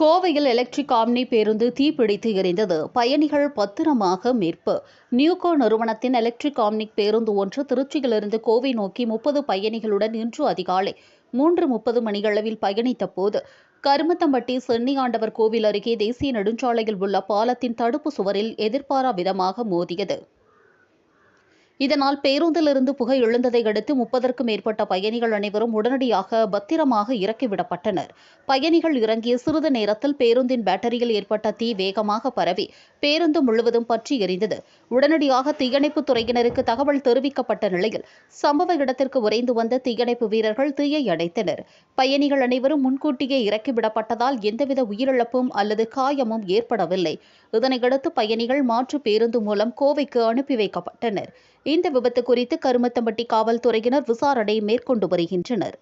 கோவையில் electric omni பேருந்து தீப்பிடித்து எரிந்தது. பயணிகள் பத்திரமாக மீட்பு. நியூகோ நிறுவனத்தின் எலக்ட்ரிக் ஆம்னிக் பேருந்து ஒன்று திருச்சியிலிருந்து கோவை நோக்கி முப்பது பயணிகளுடன் இன்று அதிகாலை மூன்று முப்பது மணியளவில் பயணித்த போது கருமத்தம்பட்டி சென்னியாண்டவர் கோவில் அருகே தேசிய நெடுஞ்சாலையில் உள்ள பாலத்தின் தடுப்பு சுவரில் எதிர்பாரா விதமாக மோதியது. இதனால் பேருந்திலிருந்து புகை எழுந்ததை அடுத்து முப்பதற்கும் மேற்பட்ட பயணிகள் அனைவரும் உடனடியாக பத்திரமாக இறக்கிவிடப்பட்டனர். பயணிகள் இறங்கிய சிறிது நேரத்தில் பேருந்தின் பேட்டரியில் ஏற்பட்ட தீ வேகமாக பரவி பேருந்து முழுவதும் பற்றி எரிந்தது. உடனடியாக தீயணைப்புத் துறையினருக்கு தகவல் தெரிவிக்கப்பட்ட நிலையில் சம்பவ இடத்திற்கு உறைந்து வந்த தீயணைப்பு வீரர்கள் தீயை அடைத்தனர். பயணிகள் அனைவரும் முன்கூட்டியே இறக்கிவிடப்பட்டதால் எந்தவித உயிரிழப்பும் அல்லது காயமும் ஏற்படவில்லை. இதனையடுத்து பயணிகள் மாற்று பேருந்து மூலம் கோவைக்கு அனுப்பி வைக்கப்பட்டனர். இந்த விபத்து குறித்து கருமத்தம்பட்டி காவல்துறையினர் விசாரணை மேற்கொண்டு வருகின்றனர்.